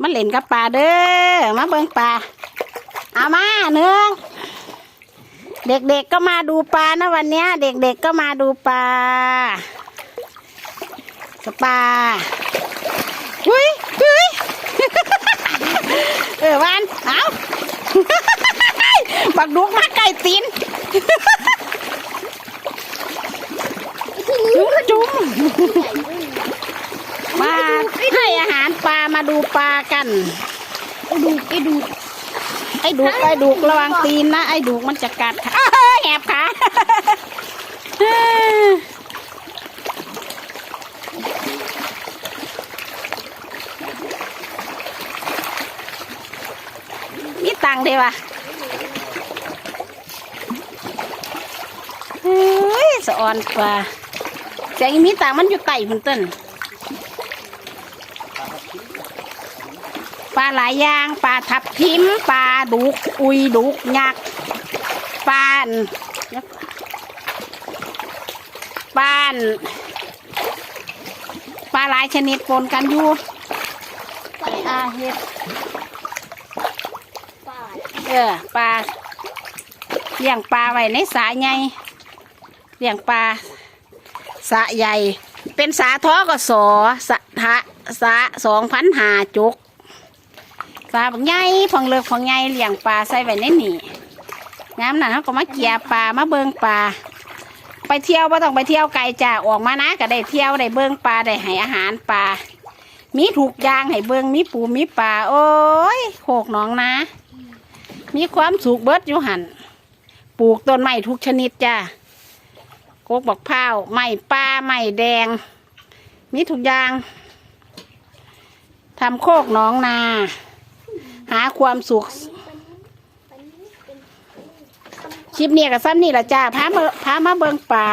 มาเล่นกับปลาเด้อมาเบิ่งปลาเอามาเนื้อเด็กๆก็มาดูปลานะวันนี้เด็กๆก็มาดูปลากับปลาอุ้ยอุ้ยเออวันเอาบักดุกมาไก่ตีนจุ้มจุ้มมาให้อาหารปลา มาดูปลากันไอ้ดูไอ้ดูไอ้ดุกไอ้ดุกระวังตีนนะไอ้ดุกมันจะกัดขาอ้าวแหบขามีตังค์ดีวะเฮ้ยสะออนปลาแต่อีมีตังค์มันอยู่ไต่พุ่นต้น ปลาหลายอย่างปลาทับทิมปลาดุก อุยดุกยักษ์ปลานปลานปลาหลายชนิดปนกันอยู่ปอาเห็ดป่าเออปลาเลี้ยงปลาไว้ในสระใหญ่เลี้ยงปลาสะใหญ่ เป็นสาท้อกสอสะทะ สะสองพันหาจุกปลาบักใหญ่พองเลิกพองใหญ่เลี้ยงปลาใส่ไว้ในนี่งามนั่นเขาก็มาเกี่ยปลามาเบิงปลาไปเที่ยวว่าต้องไปเที่ยวไกลจ้าออกมานะก็ได้เที่ยวได้เบิงปลาได้ให้อาหารปลามีถูกอยางให้เบิงมีปูมีปลาโอ้ยโขกหนองนะ มีความสุขเบิดอยู่หันปลูกต้นไม้ทุกชนิดจ้ากกบักพร้าวไม้ป้าไม้แดง มีทุกอย่าง ทำโคกหน้องนา หาความสุข คลิปนี้กับซ้ำนี่ละจ้าพามาพามาเบิงป่า